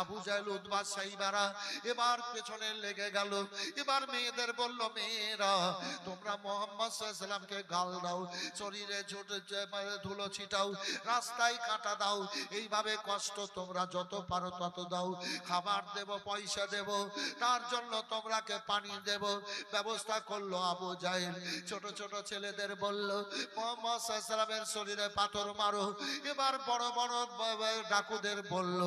আবু জাহেল উদ্বাস সাইবারা এবার পেছনে লেগে গেল। এবার মেয়েদের বলল, মেয়েরা, তোমরা মোহাম্মদ সাল্লামকে গাল দাও, শরীরে ছোট ধুলো ছিটাও, রাস্তায় কাটা দাও, এইভাবে কষ্ট তোমরা যত পারো তত দাও, খাবার দেব, পয়সা দেব, তার জন্য তোমরাকে পানি দেব। ব্যবস্থা করল আবু জাহেল। ছোট ছোট ছেলেদের বলল, মোহাম্মদ সাল্লামের শরীরে পাথর মারো। এবার বড় বড় ডাকুদের বলল,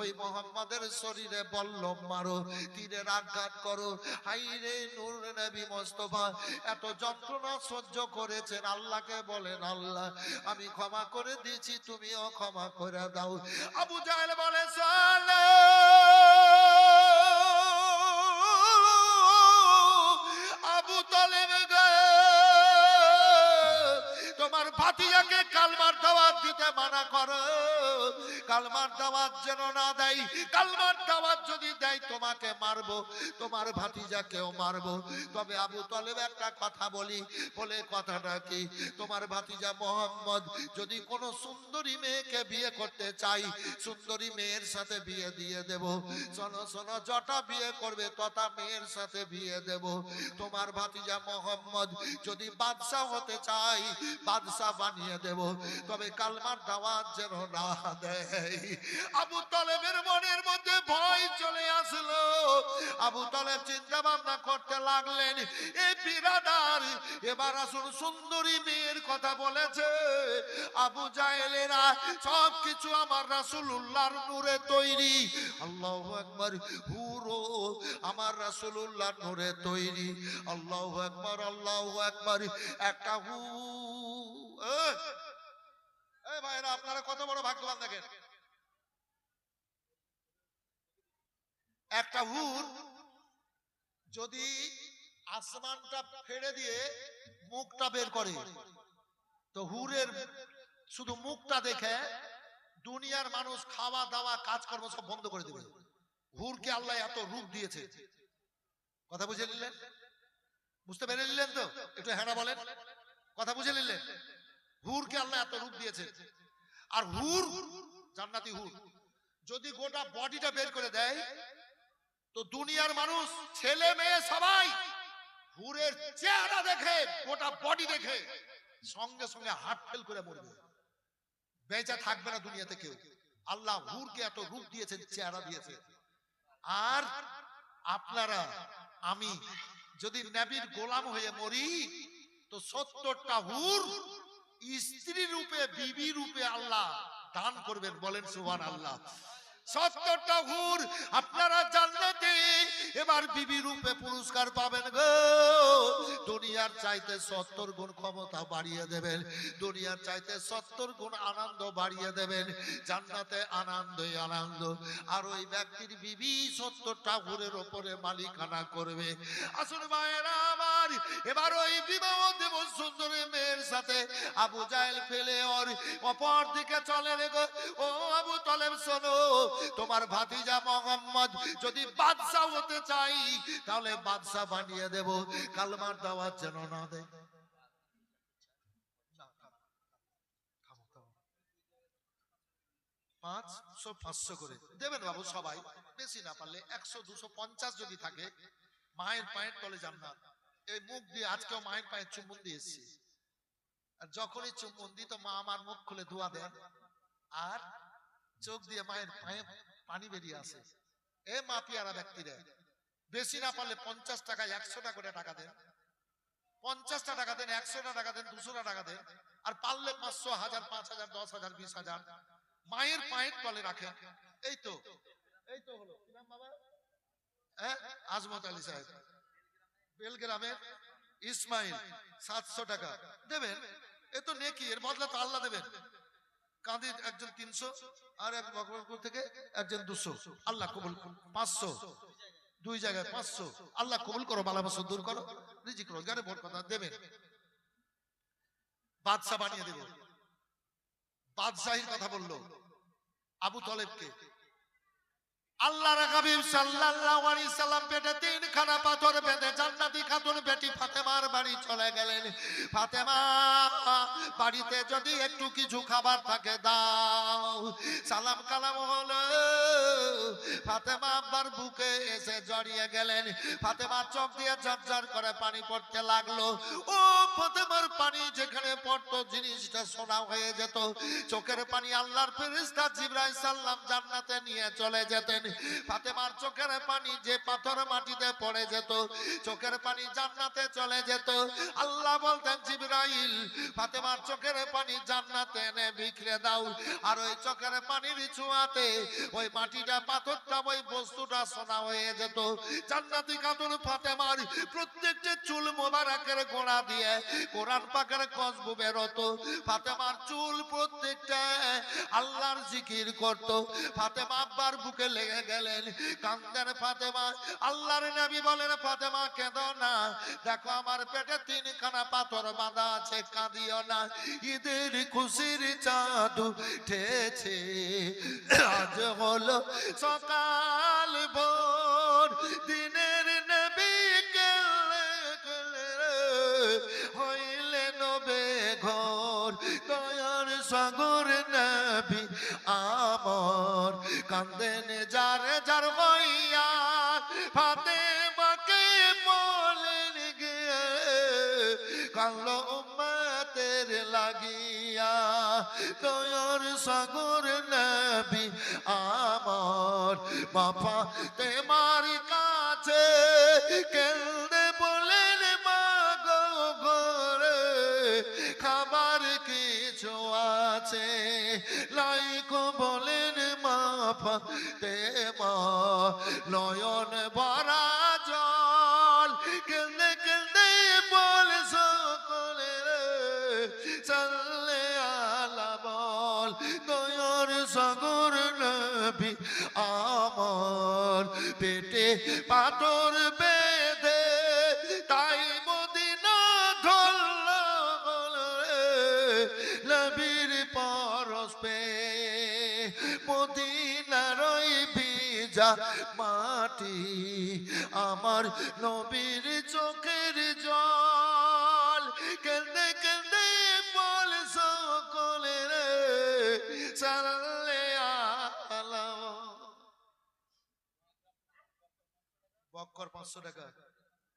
ওই মোহাম্মদের শরীরে বলল মারো তীরের আঘাত করো। হাইরে নূর নবী মোস্তফা, এত যন্ত্রণা সহ্য করেছেন, আল্লাহকে বলেন, আল্লাহ, আমি ক্ষমা করে দিয়েছি, তুমিও ক্ষমা করে দাও। আবু জাহেল বলে চলো আবু তালেব ভাতিজাকে কালমার দাওয়াত দিতে মানা করো। কালমার দাওয়াত যেন না দেয়। কালমার দাওয়াত যদি দেয়, তোমাকে মারবো। তোমার ভাতিজাকেও মারবো। তবে আবু তলেব একটা কথা বলি। বলে কথাটা কি? তোমার ভাতিজা মোহাম্মদ যদি কোনো সুন্দরী মেয়েকে বিয়ে করতে চাই সুন্দরী মেয়ের সাথে বিয়ে দিয়ে দেব। শোনো শোনো জটা বিয়ে করবে তথা মেয়ের সাথে বিয়ে দেব। তোমার ভাতিজা মোহাম্মদ যদি বাদশাহ হতে চাই বাদশাহ বানিয়ে দেব। তবে কালমার দাওয়াত যেন না দেয়। আবু তলেবের মনের মধ্যে ভয় চলে আসলো। আবু তলেব চিন্তা ভাবনা করতে লাগলেন, এ বিরাদার, এবার আসুন সুন্দরী মেয়ের কথা বলেছে। আবু জাহেলেরা সব কিছু আমার রাসূলুল্লাহর নূরে তৈরি। আল্লাহু আকবার, হুরো, আমার রাসূলুল্লাহর নূরে তৈরি। আল্লাহু আকবার আল্লাহু আকবার, একটা হু ভাইরা আপনারা কত বড় ভাগ্যবান দেখেন। একটা হুর যদি আসমানটা ফেড়ে দিয়ে মুখটা বের করে, তো হুরের শুধু মুখটা দেখে দুনিয়ার মানুষ খাওয়া দাওয়া কাজকর্ম সব বন্ধ করে দেবে। হুরকে আল্লাহ এত রূপ দিয়েছে। কথা বুঝে নিলেন? বুঝতে পেরে নিলেন তো? একটু হ্যাঁ বলেন। কথা বুঝে নিলেন? হুরকে আল্লাহ এত রূপ দিয়েছে আর হুর জান্নাতি হুর। যদি গোটা বডিটা বের করে দেয়, তো দুনিয়ার মানুষ, ছেলে মেয়ে সবাই হুরের চেহারা দেখে, গোটা বডি দেখে সঙ্গে সঙ্গে হার্ট ফেল করে মরবে। বেঁচে থাকবে না দুনিয়াতে কেউ। আল্লাহ হুরকে এত রূপ দিয়েছেন, চেহারা দিয়েছে আর আপনারা, আমি যদি নবীর গোলাম হয়ে মরি, তো সত্তরটা হুর স্ত্রী রূপে বিবি রূপে আল্লাহ দান করবেন বলেন সুবহান আল্লাহ সত্তরটা হুর, আপনারা জান্নাতে এবার বিবি রূপে পুরস্কার পাবেন গো। দুনিয়ার চাইতে সত্তর গুণ ক্ষমতা বাড়িয়ে দেবেন। দুনিয়ার চাইতে সত্তর গুণ আনন্দ বাড়িয়ে দেবেন। জান্নাতে আনন্দই আনন্দ। আর ওই ব্যক্তির বিবি সত্তরটা হুরের ওপরে মালিকানা করবে। আসুন মায়েরা আমার, এবার ওই বিবাহ দেব সুন্দরী মেয়ের সাথে আবু জাহেল ফেলে ওর অপর দিকে চলে রে গো ও আবু তলেব, শোনো তোমার ভাতিজা মোহাম্মদ যদি বাদশাহ হতে চাই, তাহলে বাদশাহ বানিয়ে দেব। কালমার দাওয়াত যেন না দেয়। পাঁচশো পাঁচশো করে। দেবেন বাবু সবাই। বেশি না পারলে একশো, দুশো, পঞ্চাশ যদি থাকে, মায়ের পায়ের তলে এই মুখ দিয়ে আজকেও মায়ের পায়ের চুম্বন দিয়ে আর যখনই চুম্বন দিই তো মা আমার মুখ খুলে ধোয়া দেন আর চোখ দিয়ে মায়ের পায়ে পানি বেরিয়ে আসে। এ মা পিয়ারা ব্যক্তিরা, বেশি না পারলে পঞ্চাশ টাকায় একশোটা করে টাকা দেন। পঞ্চাশটা টাকা দেন, একশোটা টাকা দেন, দুশোটা টাকা দেন, আর পারলে পাঁচশো হাজার, পাঁচ হাজার, দশ হাজার, বিশ হাজার মায়ের পায়ের তলে রাখেন। এই তো। এই তো হলো। হ্যাঁ আজমত আলী সাহেব। বেলগ্রামের ইসমাইল, সাতশো টাকা। দেবেন? এ তো নেকি, এর বদলা তো আল্লাহ দেবেন। কাঁদি একজন তিনশো আর এক বকরপুর থেকে একজন দুশো। আল্লাহ কবুল পাঁচশো। দুই জায়গায় পাঁচশো। আল্লাহ কবুল করো বালাবাসো দূর করো। রিজিক রোজগারে ভোট কথা দেবেন বাদশাহ বানিয়ে দেব। বাদশাহীর কথা বলল আবু তলেবকে। আল্লাহ হাবিব সাল্লাল্লাহু আলাইহি সাল্লাম পেটে তিনখানা পাথর বেঁধে জান্নাতি খাতুন বেটি ফাতেমার বাড়ি চলে গেলেন। ফাতেমা বাড়িতে যদি একটু কিছু খাবার থাকে, দাও। সালাম কালাম হলো। ফাতেমা আব্বার বুকে এসে জড়িয়ে গেলেন। ফাতেমার চোখ দিয়ে ঝরঝর করে পানি পড়তে লাগল। ও ফাতেমার পানি যেখানে পড়তো, জিনিসটা সোনা হয়ে যেত। চোখের পানি আল্লাহর ফেরেশতা জিবরাইল সাল্লাম জান্নাতে নিয়ে চলে যেতেন। ফাতেমার চোখের পানি যে পাথর মাটিতে পড়ে যেত, চোখের পানি জান্নাতে চলে যেত। আল্লাহ বলতেন, জিবরাইল ফাতেমার চোখের পানি জান্নাতে এনে বিখরে দাও। আর ওই চোখের পানির ছোঁয়াতে ওই মাটিটা, পাথরটা, ওই বস্তুটা সোনা হয়ে যেত। জান্নাতি কাতুর ফাতেমার প্রত্যেকটা চুল মোবারকের গোড়া দিয়ে কোরআন পাকের কসবু বেরোতো। ফাতেমার চুল প্রত্যেকটা আল্লাহর জিকির করত। ফাতেমা আব্বার বুকে লেগে গেলেন। কান্দেন ফাতেমা, আল্লাহর নবী বলেন, ফাতেমা, কেঁদো না। দেখো আমার পেটে তিনখানা পাথর বাঁধা আছে কাঁদিও না। ঈদের খুশির চাঁদ উঠেছে। আজ হলো সকাল ভোর। দিনের নবী হইলে নবে ঘর। দয়ার সাগর নবী আমর। কান্দেন যার যার হইয়া ফাতে বাকে বলেন গিয়ে উম্মতের লাগিয়া দয়ার সাগর নবী আমার। বাপা, তেমার কাছে কেন্দে বলেন মা ঘরে খাবার কিছু আছে। লাইকো বলেন মা তেমা নয়ন ভরা চলে আলা বল দয়ার সাগর নবী আমার পেটে পাথর বেঁধে তাই মদিনা ধরল নবীর পরশ পে মদিনার ভিজা মাটি আমার নবীর চোখের জল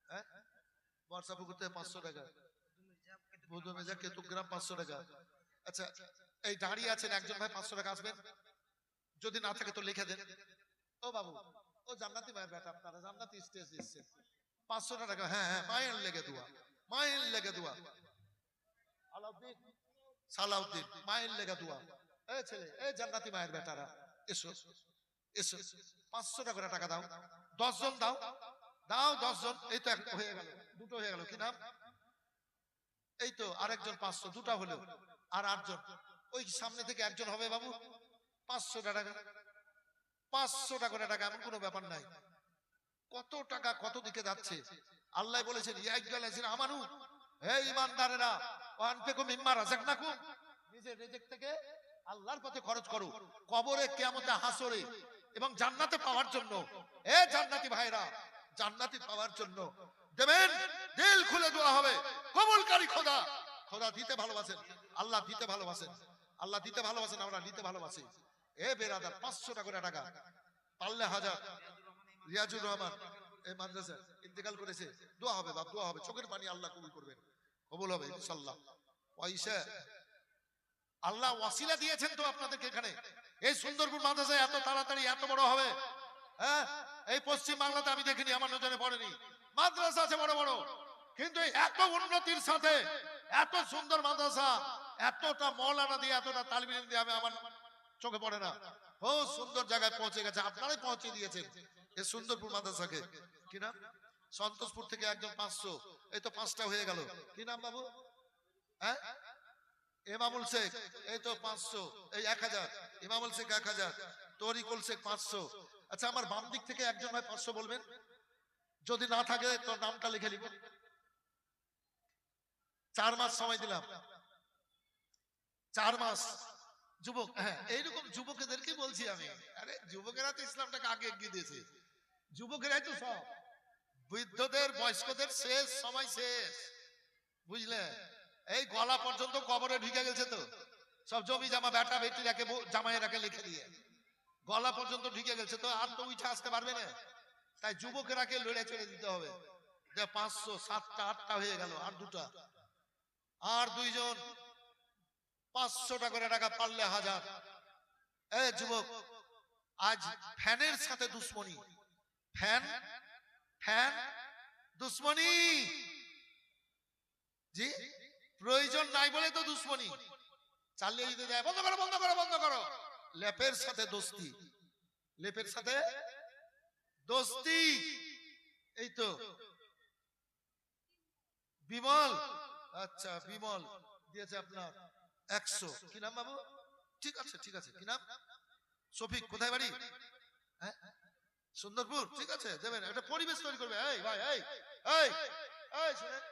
হ্যাঁ? আচ্ছা এই দাঁড়িয়ে আছেন একজন ভাই, পাঁচশো টাকা আসবেন। যদি না থাকে তো লিখে দেন। ও বাবু, ও জান্নাতি ভাইয়ের বেটা আপনারা, জান্নাতি স্টেজ দিচ্ছেন পাঁচশো টাকা হ্যাঁ হ্যাঁ মায়ের লেগে দোয়া, মায়ের লেগে দোয়া। সালাউদ্দিন, মায়ের লেগে দোয়া। জান্নাতি মায়ের বেটারা, এসো এসো পাঁচশো টাকা টাকা দাও দশ জন দাও দাও দশ জন এই তো হয়ে গেল, দুটো হয়ে গেল, কি নাম? এই তো আরেকজন পাঁচশো, দুটা হলো, আর আটজন, ওই সামনে থেকে একজন হবে বাবু পাঁচশো টাকা পাঁচশো টাকা টাকা, এমন কোনো ব্যাপার নাই, কত টাকা কত দিকে যাচ্ছে, আল্লাহ বলেছেন ইয়াইগাল আছেন আমানু, হে ইমানদারেরা ওয়ান থেকে মিম্মা রাজাকনাকুম নিজের রিজিক থেকে আল্লাহর পথে খরচ করো। কবরে কিয়ামতে হাসরে এবং জান্নাতে পাওয়ার জন্য। এ জান্নাতি ভাইরা, জান্নাতি পাওয়ার জন্য। দেবেন, দিল খুলে দেওয়া হবে। কবুলকারী খোদা। খোদা দিতে ভালোবাসেন। আল্লাহ দিতে ভালোবাসেন। আল্লাহ দিতে ভালোবাসেন, আমরা নিতে ভালোবাসি। এ বেরাদার পাঁচশো টাকা টাকা। পারলে হাজার। রিয়াজুর রহমান এই মাদ্রাসা ইন্তেকাল করেছে। দোয়া হবে বাপ, দোয়া হবে। চোখের পানি আল্লাহ কবুল করবেন। কবুল হবে, ইনশাল্লাহ। পয়সা আল্লাহ ওয়াসিলা দিয়েছেন তো আপনাদেরকে এখানে। এই সুন্দরপুর মাদ্রাসায় এত তাড়াতাড়ি এত বড় হবে। হ্যাঁ? এই পশ্চিম বাংলাতে আমি দেখিনি, আমার নজরে পড়েনি। মাদ্রাসা আছে বড় বড়। কিন্তু এত উন্নতির সাথে, এত সুন্দর মাদ্রাসা, এতটা মৌলানা দিয়ে, এতটা তালিম দিয়ে আমি আমার চোখে পড়ে না। ও সুন্দর জায়গায় পৌঁছে গেছে, আপনারাই পৌঁছে দিয়েছেন এই সুন্দরপুর মাদ্রাসাকে। কি নাম? সন্তোষপুর থেকে একজন পাঁচশো। এই তো পাঁচটা হয়ে গেল। কি নাম বাবু? হ্যাঁ? ইমামুল শেখ, এই তো পাঁচশো, এই এক হাজার। ইমামুল শেখ এক হাজার, তরিকুল শেখ পাঁচশো। আচ্ছা আমার বাম দিক থেকে একজন পাঁচশো বলবেন? যদি না থাকে, তোর নামটা লিখে নিব। চার মাস সময় দিলাম। চার মাস। যুবক হ্যাঁ এইরকম যুবকেদেরকে বলছি আমি। আরে, যুবকেরা তো ইসলামটাকে আগে এগিয়ে দিয়েছে। যুবকেরাই তো সব। বৃদ্ধদের, বয়স্কদের শেষ, সময় শেষ। বুঝলে? এই গলা পর্যন্ত কবরে ঢুকে গেছে তো। সব জমি জামা, বেটা, বেটি রাখে বউ- জামাইয়েরাকে লিখে দিয়ে। গলা পর্যন্ত ঢুকে গেছে তো, আর তো উঠে আসতে পারবে না। তাই যুবকেরাকে লড়ে চড়ে দিতে হবে। যে পাঁচশো, সাতটা, আটটা হয়ে গেল, আর দুটা। আর দুইজন, পাঁচশোটা করে টাকা পারলে হাজার। এ যুবক, আজ ফ্যানের সাথে দুশ্মনী। ফ্যান ফ্যান, দুশ্মনী। প্রয়োজন নাই বলে তো দুশ্মনী। চালিয়ে দিতে যায়। বন্ধ করো বন্ধ করো বন্ধ করো। লেপের সাথে দোস্তি। লেপের সাথে দোস্তি। এই তো। বিমল। আচ্ছা বিমল। দিয়েছে আপনার একশো। কি নাম বাবু? ঠিক আছে ঠিক আছে। কি নাম? শফিক, কোথায় বাড়ি? হ্যাঁ? সুন্দরপুর। ঠিক আছে, দেবেন। একটা পরিবেশ তৈরি করবে। এই, ভাই, এই এই এই, শুনেন।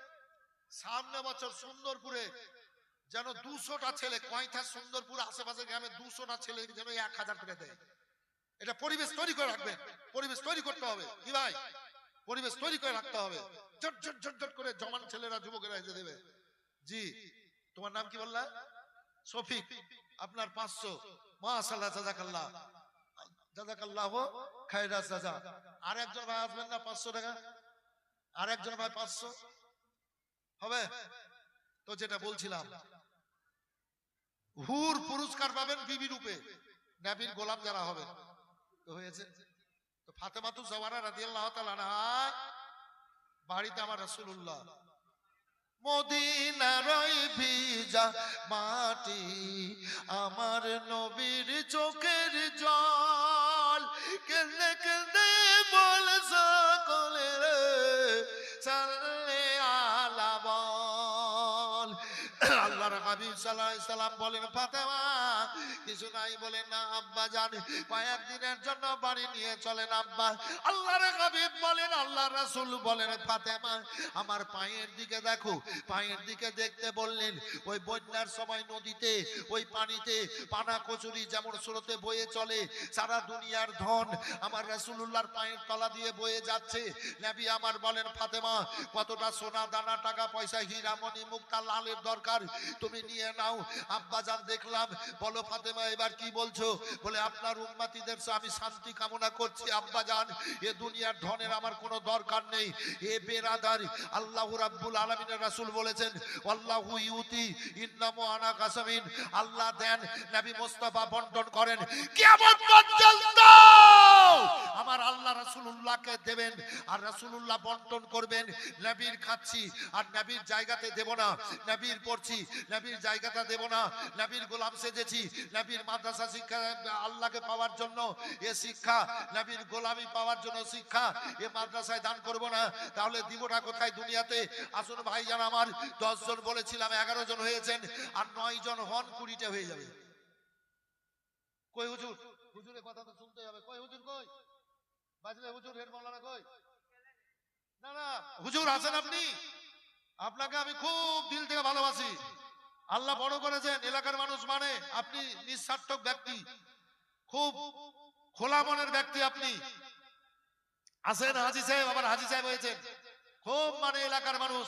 সামনে বছর সুন্দরপুরে যেন দুশোটা ছেলে কয়থা সুন্দরপুর আশেপাশে গ্রামে দুশোটা ছেলে যেন এক হাজার করে দেয়। এটা পরিবেশ তৈরি করে রাখবেন পরিবেশ তৈরি করতে হবে। কি ভাই? পরিবেশ তৈরি করে রাখতে হবে। ঝট ঝট ঝট ঝট করে জমান ছেলেরা, যুবকেরা এসে দেবে। জি, তোমার নাম কি বললা? শফিক, আপনার পাঁচশো। মাশাল্লাহ জাজাকাল্লাহ জাজাকাল্লাহ খায়রাস জাজা আর একজন ভাই আসবেন না পাঁচশো টাকা? আর একজন ভাই পাঁচশো? হবে? তো যেটা বলছিলাম হুর পুরস্কার পাবেন বিবি রূপে। নাবির গোলাম যারা হবে। তো হয়েছে। তো ফাতেমা তু জওয়ারা রাদিয়াল্লাহু তাআলা আনহা বাড়িতে আমার রাসূলুল্লাহ। মদিনার ওই ভিজা মাটি আমার নবীর চোখের জল বলেন, ফাতেমা, কিছু নাই বলেন না, আব্বা জন্য বাড়ি নিয়ে চলেন আব্বা। আল্লাহর বলেন আল্লাহ রাসূল বলেন, ফাতেমা, আমার পায়ের দিকে দেখো। পায়ের দিকে দেখতে বললেন, ওই বন্যার সময় নদীতে, ওই পানিতে পানা কচুরি যেমন স্রোতে বয়ে চলে, সারা দুনিয়ার ধন আমার রাসূলুল্লাহর পায়ের তলা দিয়ে বয়ে যাচ্ছে। নবী আমার বলেন, ফাতেমা, কতটা সোনা, দানা, টাকা, পয়সা, হীরামণি, মুক্তা, লালের দরকার। তুমি নিয়ে নাও, আব্বা জান দেখলাম। বলো, ফাতেমা, এবার কি বলছো? বলে, আপনার উম্মাতিদের আমি শান্তি কামনা করছি, আব্বা জান এ দুনিয়ার ধনের আমার কোনো দরকার নেই। এ বেরাদার, আল্লাহ রাব্বুল আলামিনের রাসূল বলেছেন আল্লাহু ইউতি ইন্নামু আনা কাসামিন। আল্লাহ দেন, নবী মুস্তাফা বন্টন করেন, কিয়ামত পর্যন্ত আমার আল্লাহ রাসূলুল্লাহকে দেবেন আর রাসূলুল্লাহ বন্টন করবেন। নবীর খাচ্ছি আর নবীর জায়গাতে দেব না। নবীর পড়ছি, নবীর জায়গাটা দেব না। নবীর গোলাম সেজেছি। নবীর মাদ্রাসা শিক্ষা, আল্লাহকে পাওয়ার জন্য এ শিক্ষা, নবীর গোলামি পাওয়ার জন্য শিক্ষা এ মাদ্রাসায় দান করব না। তাহলে দিবটা কোথায় দুনিয়াতে? আসুন ভাইজান আমার দশ জন বলেছিলাম, এগারো জন হয়েছেন আর নয় জন হন, কুড়িটা হয়ে যাবে। কই হুজুর? হুজুরের কথা তো শুনতে হবে। কই হুজুর কই? বাজলে হুজুর, হেড মাওলানা কই? না না, হুজুর আছেন আপনি? আপনাকে আমি খুব দিল থেকে ভালোবাসি। আল্লাহ বড় করেছেন, এলাকার মানুষ মানে আপনি নিঃস্বার্থক ব্যক্তি, খুব খোলা মনের ব্যক্তি আপনি। আছেন হাজি সাহেব আবার হাজি সাহেব হয়েছেন। খুব মানে এলাকার মানুষ,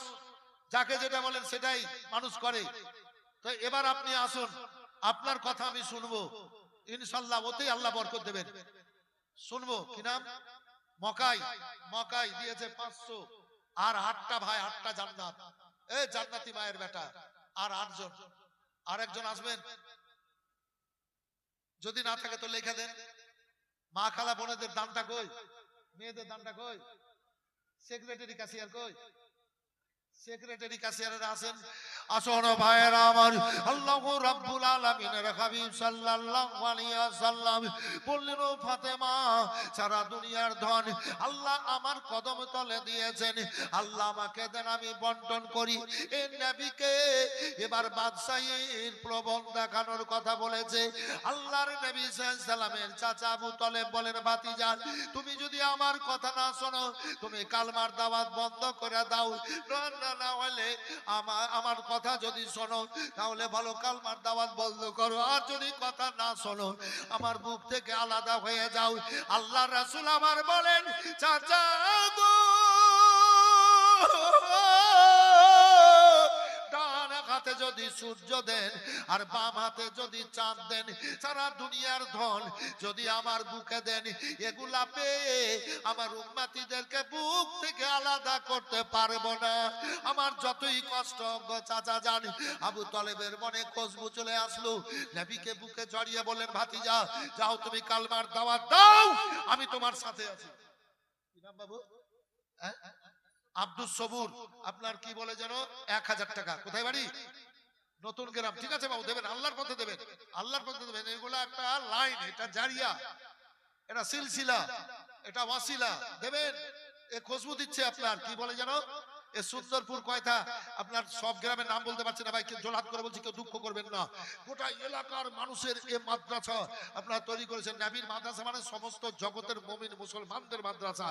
যাকে যেটা বলেন সেটাই মানুষ করে। তো এবার আপনি আসুন, আপনার কথা আমি শুনব। ইনশাল্লাহ ওতেই আল্লাহ বরকত দেবেন। শুনব, কি নাম? মকাই মকাই দিয়েছে পাঁচশো। আর আটটা ভাই আটটা জান্নাত। এ জান্নাতি মায়ের বেটা। আর আটজন। আর একজন আসবেন। যদি না থাকে তো লেখা দেন। মা খালা বোনেদের দামটা কই? মেয়েদের দামটা কই? সেক্রেটারি কাশিয়ার কই? সেক্রেটারি কাশিয়ারের আছেন। আসন ভাইয়েরা আমার আল্লাহ আলামিনের হাবিব সাল্লাল্লাহু আলাইহি ওয়াসাল্লাম বললেন, ও সারা দুনিয়ার ধন আল্লাহ আমার কদম তলে দিয়েছেন। আল্লাহ আমাকে দেন, আমি বন্টন করি। এই নবীকে এবার বাদশাহীর প্রবল দেখানোর কথা বলেছে। আল্লাহর নবী চাচা আবু বলেন, ভাতিজা, তুমি যদি আমার কথা না শোনো, তুমি কালমার দাওয়াত বন্ধ করে দাও। না না হলে আমার আমার কথা যদি শোনো, তাহলে ভালো কালমার দাওয়াত বন্ধ করো। আর যদি কথা না শোনো, আমার বুক থেকে আলাদা হয়ে যাও। আল্লাহ রাসুল আমার বলেন, চাচা যদি সূর্য দেন আর বাম হাতে যদি চাঁদ দেন, সারা দুনিয়ার ধন যদি আমার বুকে দেন, এগুলা পেয়ে আমার উম্মাতিদেরকে বুক থেকে আলাদা করতে পারব না। আমার যতই কষ্ট চাচা জান, আবু তলেবের মনে খুশবু চলে আসলো। নবীকে বুকে জড়িয়ে বললেন, ভাতিজা, যাও তুমি কালমার দাওয়াত দাও, আমি তোমার সাথে আছি। বাবু? হ্যাঁ? আব্দুল সবুর। আপনার কি বলে যেন? এক হাজার টাকা। কোথায় বাড়ি? নতুন গ্রাম। ঠিক আছে বাবু, দেবেন, আল্লাহর পথে দেবেন। আল্লাহর পথে দেবেন। এগুলো একটা লাইন, এটা জারিয়া। এটা সিলসিলা, এটা ওয়াসিলা। দেবেন, এ খুশবু দিচ্ছে আপনার, কি বলে যেন? এ সুন্দরপুর আপনার সব গ্রামের নাম বলতে না ভাই, কেউ জোলাত করে বলছি, কেউ দুঃখ করবেন না। গোটা এলাকার মানুষের এ মাদ্রাসা, আপনারা তৈরি করেছেন। নাবির মাদ্রাসা মানে সমস্ত জগতের মমিন মুসলমানদের মাদ্রাসা।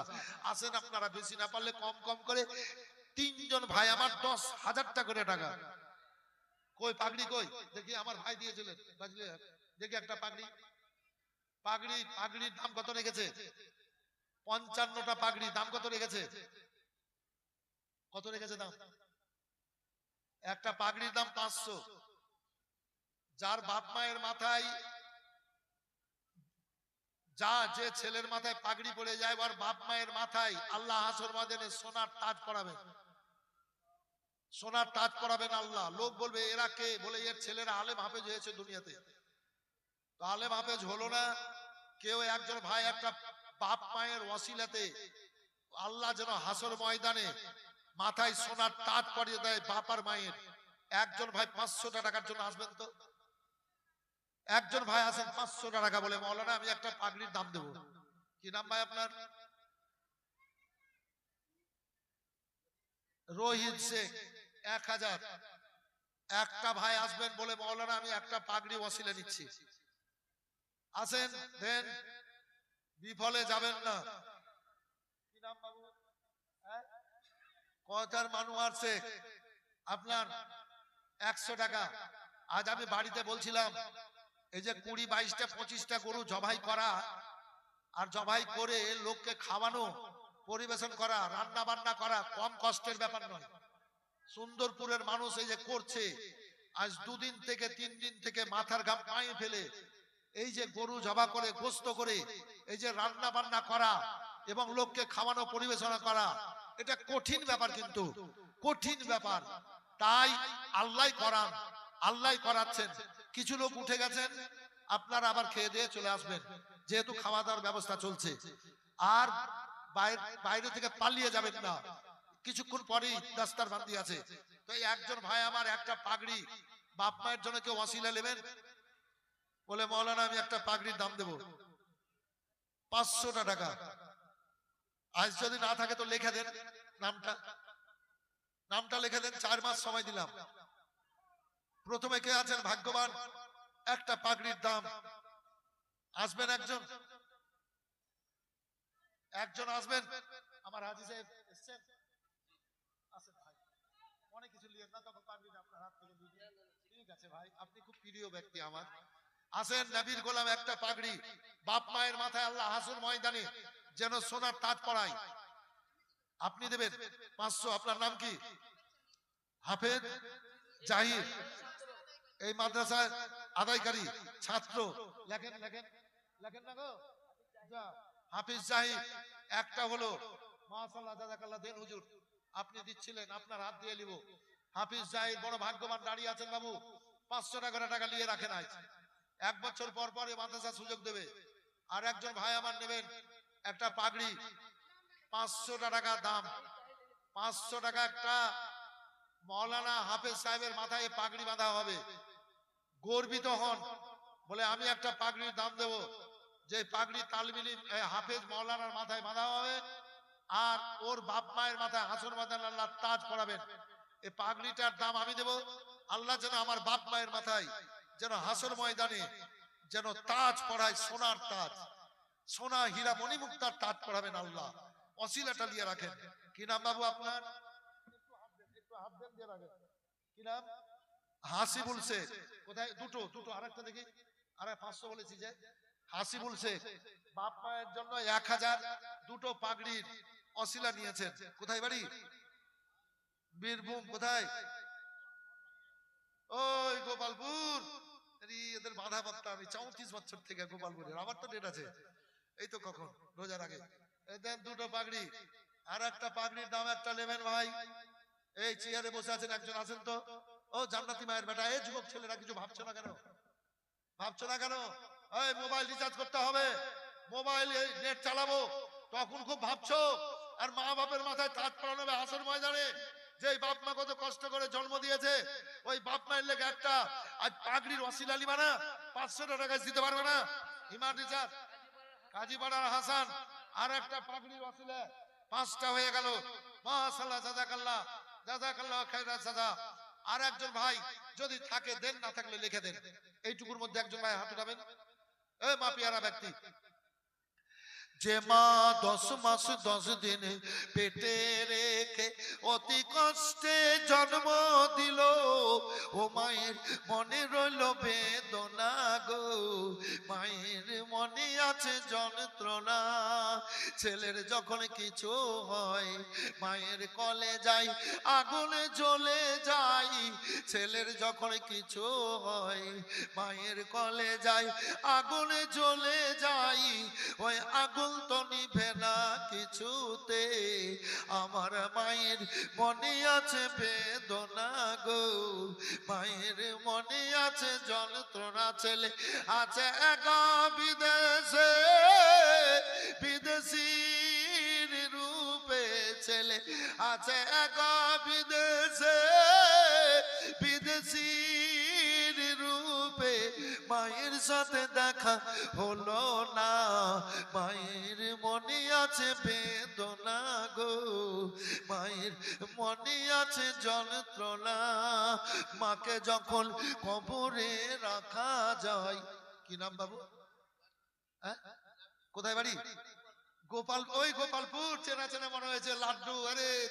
আসেন আপনারা, বেশি না পারলে কম কম করে তিনজন ভাই, আমার দশ হাজারটা করে টাকা। কই পাগড়ি কই? দেখি আমার ভাই দিয়েছিলেন বুঝলে? দেখি একটা পাগড়ি। পাগড়ি, পাগড়ির দাম কত রেখেছে? পঞ্চান্নটা পাগড়ি, দাম কত রেখেছে? কত রেখেছে দাম? একটা পাগড়ির দাম পাঁচশো। যার বাপ মায়ের মাথায়, যা যে ছেলের মাথায় পাগড়ি পড়ে যায় বাপ মায়ের মাথায় আল্লাহ হাসর মাদেনে সোনার তাজ পরাবেন সোনার তাজ পরাবেন আল্লাহ। লোক বলবে, এরা কে? বলে, এর ছেলেরা আলেম হাফেজ হয়েছে দুনিয়াতে। তো আলেম হাফেজ হলো না কেউ একজন ভাই, একটা বাপ মায়ের ওয়াসিলাতে। আল্লাহ যেন হাসর ময়দানে মাথায় সোনার তাজ পরিয়ে দেয় বাপ আর মায়ের। একজন ভাই পাঁচশো টাকার জন্য আসবেন তো? একজন ভাই আছেন পাঁচশো টাকা বলে, মৌলানা, আমি একটা পাগড়ির দাম দেবো। কি নাম ভাই আপনার? রোহিত শেখ। এক হাজার। একটা ভাই আসবেন বলে, মৌলানা, আমি একটা পাগড়ি ওসিলে নিচ্ছি। আসেন, দেন। বিফলে যাবেন না। হ্যাঁ? আপনার একশো টাকা। আজ আমি বাড়িতে বলছিলাম, এই যে কুড়ি, বাইশটা, পঁচিশটা গরু জবাই করা আর জবাই করে লোককে খাওয়ানো, পরিবেশন করা রান্না বান্না করা কম কষ্টের ব্যাপার নয়। সুন্দরপুরের মানুষ এই যে করছে, আজ দুদিন থেকে, তিন দিন থেকে মাথার ঘাম পায়ে ফেলে। এই যে গরু জবা করে, গোস্ত করে, এই যে রান্না বান্না করা এবং লোককে খাওয়ানো, পরিবেশনা করা, এটা কঠিন ব্যাপার কিন্তু, কঠিন ব্যাপার। তাই আল্লাহ করান, আল্লাহ করাচ্ছেন। কিছু লোক উঠে গেছেন, আপনারা আবার খেয়ে দিয়ে চলে আসবেন, যেহেতু খাওয়া দাওয়ার ব্যবস্থা চলছে। আর বাইরে বাইরে থেকে পালিয়ে যাবেন না। কিছুক্ষণ পরেই দাস্তার বান্দি আছে। তো এই একজন ভাই আমার, একটা পাগড়ি। বাপ মায়ের জন্য কেউ অসিলা নেবেন? বলে, মৌলানা, আমি একটা পাগড়ির দাম দেব। পাঁচশোটা টাকা। আজ যদি না থাকে তো লেখা দেন নামটা। নামটা লিখে দেন, চার মাস সময় দিলাম। প্রথমে কে আছেন? ভাগ্যবান। একটা পাগড়ির দাম। আসবেন একজন? একজন আসবেন? আমার হাজি সাহেব এসছেন আসেন ভাই অনেক কিছু নিয়ে না, তখন পাগড়িটা আপনার হাত থেকে দিয়ে ঠিক আছে ভাই, আপনি খুব প্রিয় ব্যক্তি আমার। আসেন নবীর গোলাম একটা পাগড়ি, বাপ মায়ের মাথায় আল্লাহ হাসুর ময়দানে যেন সোনার তাজ পড়ায়। আপনি দেবেন পাঁচশো, আপনার নাম কি? হাফেজ জাহির। এই মাদ্রাসায় আদায়কারী, ছাত্র। লেখেন লেখেন লেখেন না গো। হাফিজ জাহির, একটা হলো, মাশাআল্লাহ, জাযাকাল্লাহ, দেন হুজুর। আপনি দিচ্ছিলেন, আপনার হাত দিয়ে নিব। হাফিজ জাহির বড় ভাগ্যবান দাঁড়িয়ে আছেন বাবু। পাঁচশো টাকা টাকা নিয়ে রাখেন আজ। এক বছর পর পর মাদ্রাসা সুযোগ দেবে। আর একজন ভাই আমার নেবেন, একটা পাগড়ি। পাঁচশো টাকা দাম। পাঁচশো টাকা একটা মৌলানা হাফেজ সাহেবের মাথায় পাগড়ি বাঁধা হবে। গর্বিত হন। বলে, আমি একটা পাগড়ির দাম দেব। যে পাগড়ি তালমিলি হাফেজ মৌলানার মাথায় বাঁধা হবে, আর ওর বাপ মায়ের মাথায় হাসন মাথায় আল্লাহ তাজ পড়াবেন এই পাগড়িটার দাম আমি দেব। আল্লাহ যেন আমার বাপ মায়ের মাথায় যেন হাসর ময়দানে যেন তাজ পড়ায় সোনার তাজ সোনা হীরা মণিমুক্তার তাজ পড়াবেন আল্লাহ। অসিলাটা নিয়ে রাখেন। কি নাম বাবু আপনার? দিয়ে। কি নাম? হাসিবুল শেখ। কোথায়? দুটো দুটো আরেকটা দেখি। আরে পাঁচশো বলেছি যে। হাসিবুল শেখ। বাপ মায়ের জন্য এক হাজার দুটো পাগড়ির অশিলা নিয়েছেন। কোথায় বাড়ি? বীরভূম কোথায়? গোপালপুর। এদের বাধা আমি চৌত্রিশ বছর থেকে গোপালপুরের। আমার তো ডেট আছে। এই তো কখন? রোজার আগে। দেন দুটো পাগড়ি। আর একটা পাগড়ির দাম একটা নেবেন ভাই। এই চেয়ারে বসে আছেন একজন আছেন তো। ও জান্নাতি মায়ের বেটা। এই যুবক ছেলেরা কিছু ভাবছ না কেন? ভাবছ না কেন? এই মোবাইল রিচার্জ করতে হবে। মোবাইল নেট চালাবো। তখন খুব ভাবছ। আর মা বাপের মাথায় তাজ পড়ানো হবে হাসর ময়দানে। যে বাপ মা কত কষ্ট করে জন্ম দিয়েছে, ওই বাপ মায়ের লেগে একটা আজ পাগড়ির অসিল আলী মানা পাঁচশো টাকা দিতে পারবে না। ইমান রিচার্জ কাজীপাড়ার হাসান, আর একটা পাগড়ির অসিলে পাঁচটা হয়ে গেল। মাশাল্লাহ আর একজন ভাই যদি থাকে, দেন না থাকলে লিখে দেন। এইটুকুর মধ্যে একজন ভাই হাত উঠাবেন এ মা পিয়ারা ব্যক্তি যে মা দশ মাস দশ দিন পেটে রেখে অতি কষ্টে জন্ম দিল, ও মায়ের মনে রইল বেদনা গো। মায়ের মনে আছে যন্ত্রণা, ছেলের যখন কিছু হয়, মায়ের কলে যাই, আগুনে জ্বলে যাই, ছেলের যখন কিছু হয়, মায়ের কলে যাই, আগুনে জ্বলে যাই, ওই আগুন তো নিভে না কিছুতে। আমার মায়ের মনে আছে বেদনা গো। মায়ের মনে আছে যন্ত্রণা ছেলে আছে এক বিদেশে। বিদেশির রূপে ছেলে আছে এক বিদেশে। বিদেশির রূপে মায়ের সাথে দেখা হলো না। মায়ের মনে আছে বেদনা গো। মায়ের মনে আছে যন্ত্রণা। মাকে যখন কবরে রাখা যায়, কি নাম বাবু? হ্যাঁ? কোথায় বাড়ি? গোপাল, ওই গোপালপুর, চেনা চেনা মনে হয়েছে, লাড্ডু, আরে